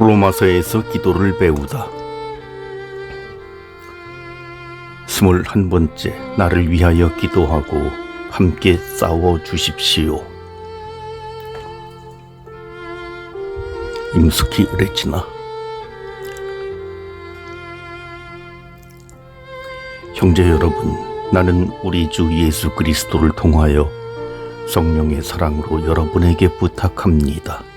로마서에서 기도를 배우다. 스물한 번째, 나를 위하여 기도하고 함께 싸워 주십시오. 임숙희 레지나 형제 여러분, 나는 우리 주 예수 그리스도를 통하여 성령의 사랑으로 여러분에게 부탁합니다.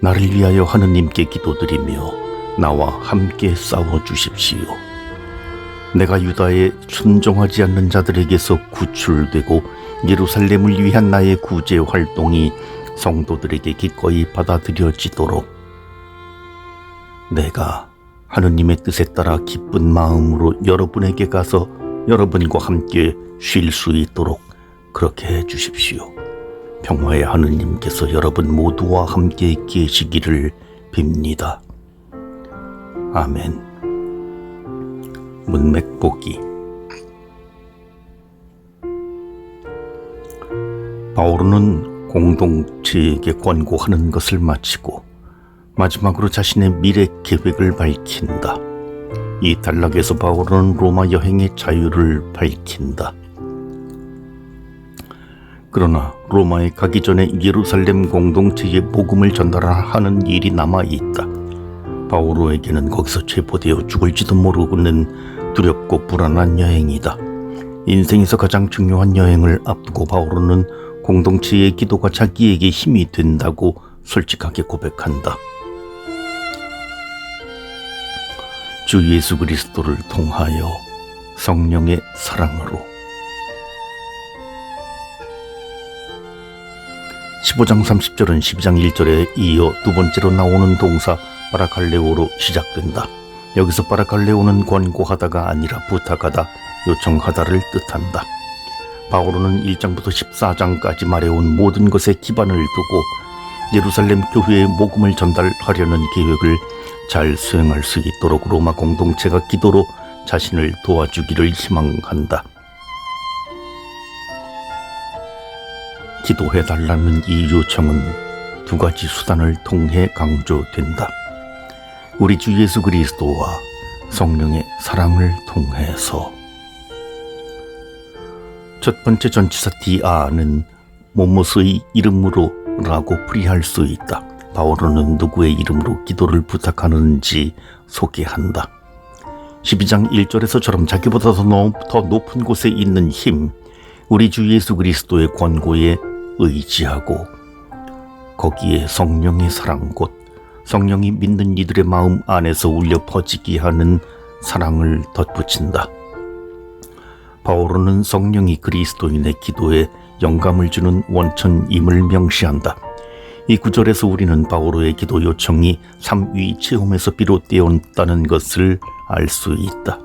나를 위하여 하느님께 기도드리며 나와 함께 싸워 주십시오. 내가 유다에 순종하지 않는 자들에게서 구출되고 예루살렘을 위한 나의 구제 활동이 성도들에게 기꺼이 받아들여지도록 내가 하느님의 뜻에 따라 기쁜 마음으로 여러분에게 가서 여러분과 함께 쉴 수 있도록 그렇게 해 주십시오. 평화의 하느님께서 여러분 모두와 함께 계시기를 빕니다. 아멘. 문맥 보기 바오로는 공동체에게 권고하는 것을 마치고 마지막으로 자신의 미래 계획을 밝힌다. 이 단락에서 바오로는 로마 여행의 자유를 밝힌다. 그러나 로마에 가기 전에 예루살렘 공동체에 복음을 전달하는 일이 남아 있다. 바오로에게는 거기서 체포되어 죽을지도 모르는 두렵고 불안한 여행이다. 인생에서 가장 중요한 여행을 앞두고 바오로는 공동체의 기도가 자기에게 힘이 된다고 솔직하게 고백한다. 주 예수 그리스도를 통하여 성령의 사랑으로 15장 30절은 12장 1절에 이어 두 번째로 나오는 동사 파라칼레오로 시작된다. 여기서 파라칼레오는 권고하다가 아니라 부탁하다, 요청하다를 뜻한다. 바오로는 1장부터 14장까지 말해온 모든 것에 기반을 두고 예루살렘 교회에 복음을 전달하려는 계획을 잘 수행할 수 있도록 로마 공동체가 기도로 자신을 도와주기를 희망한다. 기도해달라는 이 요청은 두 가지 수단을 통해 강조된다. 우리 주 예수 그리스도와 성령의 사랑을 통해서 첫 번째 전치사 디아는 모모스의 이름으로라고 풀이할 수 있다. 바오로는 누구의 이름으로 기도를 부탁하는지 소개한다. 12장 1절에서처럼 자기보다 더, 높은 곳에 있는 힘, 우리 주 예수 그리스도의 권고에 의지하고 거기에 성령의 사랑 곧 성령이 믿는 이들의 마음 안에서 울려 퍼지게 하는 사랑을 덧붙인다. 바오로는 성령이 그리스도인의 기도에 영감을 주는 원천임을 명시한다. 이 구절에서 우리는 바오로의 기도 요청이 삼위 체험에서 비롯되었다는 것을 알 수 있다.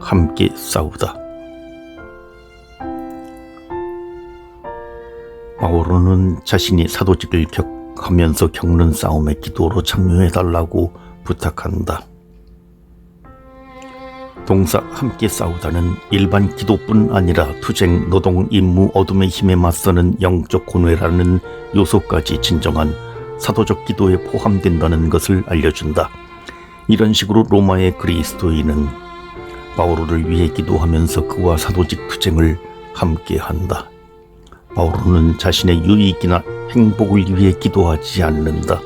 함께 싸우다. 바오로는 자신이 사도직을 격하면서 겪는 싸움에 기도로 참여해달라고 부탁한다. 동사 함께 싸우다는 일반 기도뿐 아니라 투쟁, 노동, 임무, 어둠의 힘에 맞서는 영적 고뇌라는 요소까지 진정한 사도적 기도에 포함된다는 것을 알려준다. 이런 식으로 로마의 그리스도인은 바오로를 위해 기도하면서 그와 사도직 투쟁을 함께 한다. 바오로는 자신의 유익이나 행복을 위해 기도하지 않는다.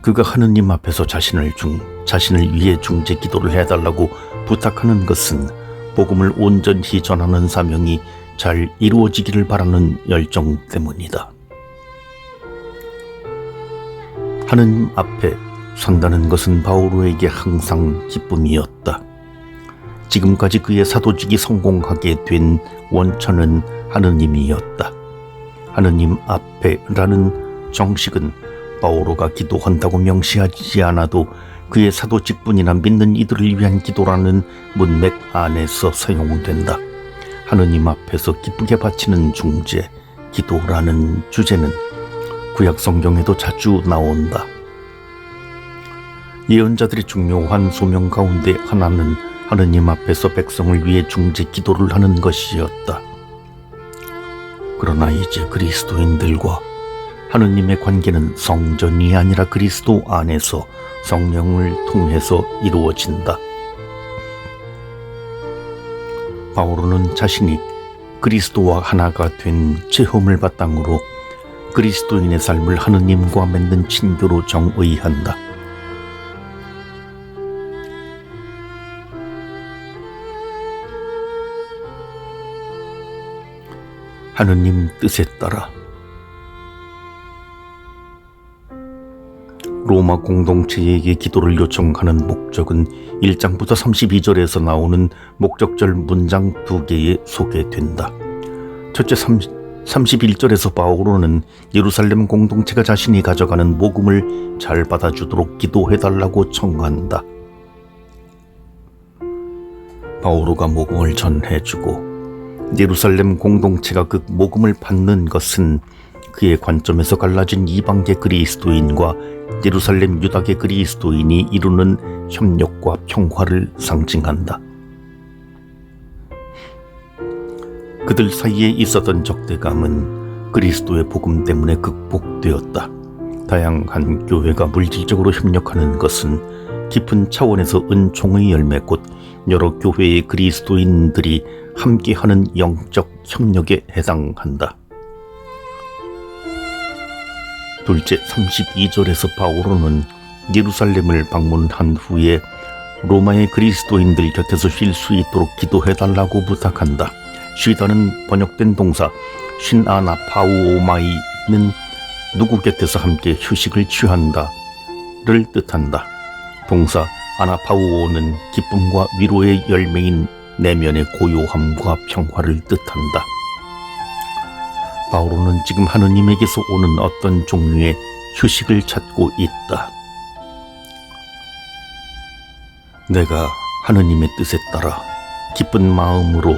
그가 하느님 앞에서 자신을 중 자신을 위해 중재 기도를 해달라고 부탁하는 것은 복음을 온전히 전하는 사명이 잘 이루어지기를 바라는 열정 때문이다. 하느님 앞에 선다는 것은 바오로에게 항상 기쁨이었다. 지금까지 그의 사도직이 성공하게 된 원천은 하느님이었다. 하느님 앞에라는 정식은 바오로가 기도한다고 명시하지 않아도 그의 사도직분이나 믿는 이들을 위한 기도라는 문맥 안에서 사용된다. 하느님 앞에서 기쁘게 바치는 중재, 기도라는 주제는 구약 성경에도 자주 나온다. 예언자들의 중요한 소명 가운데 하나는 하느님 앞에서 백성을 위해 중재 기도를 하는 것이었다. 그러나 이제 그리스도인들과 하느님의 관계는 성전이 아니라 그리스도 안에서 성령을 통해서 이루어진다. 바오로는 자신이 그리스도와 하나가 된 체험을 바탕으로 그리스도인의 삶을 하느님과 맺는 친교로 정의한다. 하느님 뜻에 따라 로마 공동체에게 기도를 요청하는 목적은 1장부터 32절에서 나오는 목적절 문장 두 개에 소개된다. 첫째 30, 31절에서 바오로는 예루살렘 공동체가 자신이 가져가는 복음을 잘 받아주도록 기도해달라고 청한다. 바오로가 복음을 전해주고 예루살렘 공동체가 그 복음을 받는 것은 그의 관점에서 갈라진 이방계 그리스도인과 예루살렘 유다계 그리스도인이 이루는 협력과 평화를 상징한다. 그들 사이에 있었던 적대감은 그리스도의 복음 때문에 극복되었다. 다양한 교회가 물질적으로 협력하는 것은 깊은 차원에서 은총의 열매 곧 여러 교회의 그리스도인들이 함께하는 영적 협력에 해당한다. 둘째 32절에서 바오로는 예루살렘을 방문한 후에 로마의 그리스도인들 곁에서 쉴 수 있도록 기도해달라고 부탁한다. 쉬다는 번역된 동사 쉰아나 파우오마이는 누구 곁에서 함께 휴식을 취한다를 뜻한다. 동사 아나파우오는 기쁨과 위로의 열매인 내면의 고요함과 평화를 뜻한다. 바오로는 지금 하느님에게서 오는 어떤 종류의 휴식을 찾고 있다. 내가 하느님의 뜻에 따라 기쁜 마음으로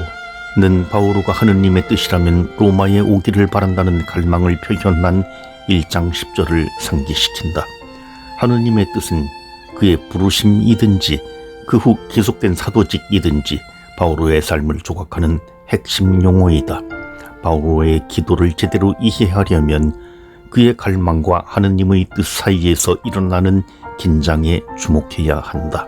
는 바오로가 하느님의 뜻이라면 로마에 오기를 바란다는 갈망을 표현한 1장 10절을 상기시킨다. 하느님의 뜻은 그의 부르심이든지 그 후 계속된 사도직이든지 바오로의 삶을 조각하는 핵심 용어이다. 바오로의 기도를 제대로 이해하려면 그의 갈망과 하느님의 뜻 사이에서 일어나는 긴장에 주목해야 한다.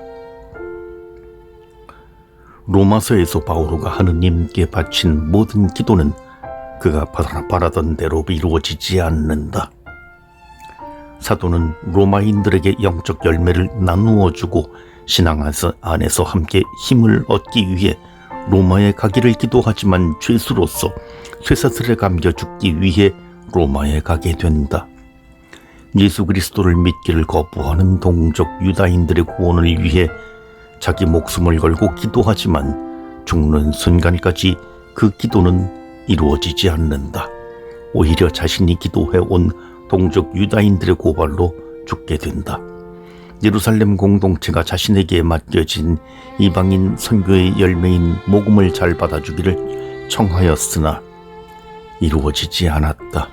로마서에서 바오로가 하느님께 바친 모든 기도는 그가 바라던 대로 이루어지지 않는다. 사도는 로마인들에게 영적 열매를 나누어 주고 신앙 안에서 함께 힘을 얻기 위해 로마에 가기를 기도하지만 죄수로서 쇠사슬에 감겨 죽기 위해 로마에 가게 된다. 예수 그리스도를 믿기를 거부하는 동족 유다인들의 구원을 위해 자기 목숨을 걸고 기도하지만 죽는 순간까지 그 기도는 이루어지지 않는다. 오히려 자신이 기도해 온 동족 유다인들의 고발로 죽게 된다. 예루살렘 공동체가 자신에게 맡겨진 이방인 선교의 열매인 복음을 잘 받아주기를 청하였으나 이루어지지 않았다.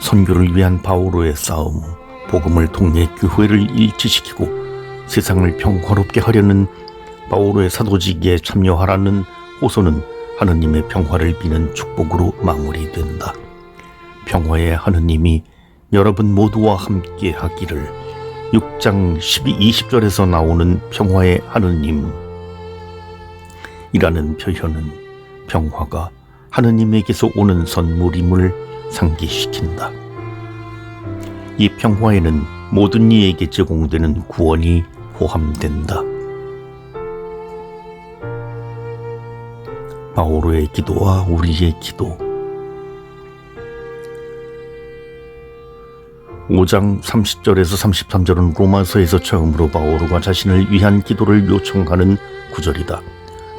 선교를 위한 바오로의 싸움, 복음을 통해 교회를 일치시키고 세상을 평화롭게 하려는 바오로의 사도직에 참여하라는 호소는 하느님의 평화를 비는 축복으로 마무리된다. 평화의 하느님이 여러분 모두와 함께 하기를 6장 12, 20절에서 나오는 평화의 하느님 이라는 표현은 평화가 하느님에게서 오는 선물임을 상기시킨다. 이 평화에는 모든 이에게 제공되는 구원이 포함된다. 바오로의 기도와 우리의 기도 5장 30절에서 33절은 로마서에서 처음으로 바오로가 자신을 위한 기도를 요청하는 구절이다.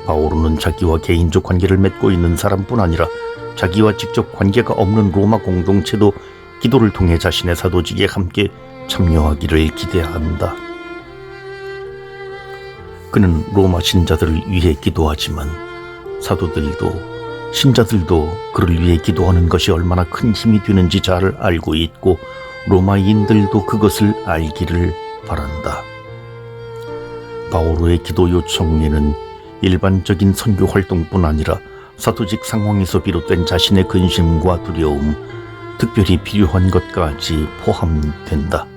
바오로는 자기와 개인적 관계를 맺고 있는 사람뿐 아니라 자기와 직접 관계가 없는 로마 공동체도 기도를 통해 자신의 사도직에 함께 참여하기를 기대한다. 그는 로마 신자들을 위해 기도하지만 사도들도 신자들도 그를 위해 기도하는 것이 얼마나 큰 힘이 되는지 잘 알고 있고 로마인들도 그것을 알기를 바란다. 바오로의 기도 요청에는 일반적인 선교 활동뿐 아니라 사도직 상황에서 비롯된 자신의 근심과 두려움, 특별히 필요한 것까지 포함된다.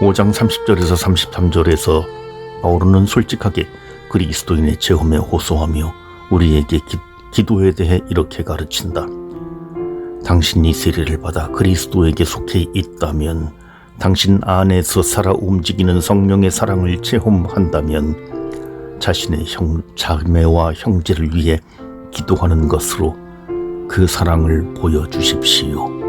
5장 30절에서 33절에서 바울은 솔직하게 그리스도인의 체험에 호소하며 우리에게 기, 기도에 대해 이렇게 가르친다. 당신이 세례를 받아 그리스도에게 속해 있다면 당신 안에서 살아 움직이는 성령의 사랑을 체험한다면 자신의 형, 자매와 형제를 위해 기도하는 것으로 그 사랑을 보여주십시오.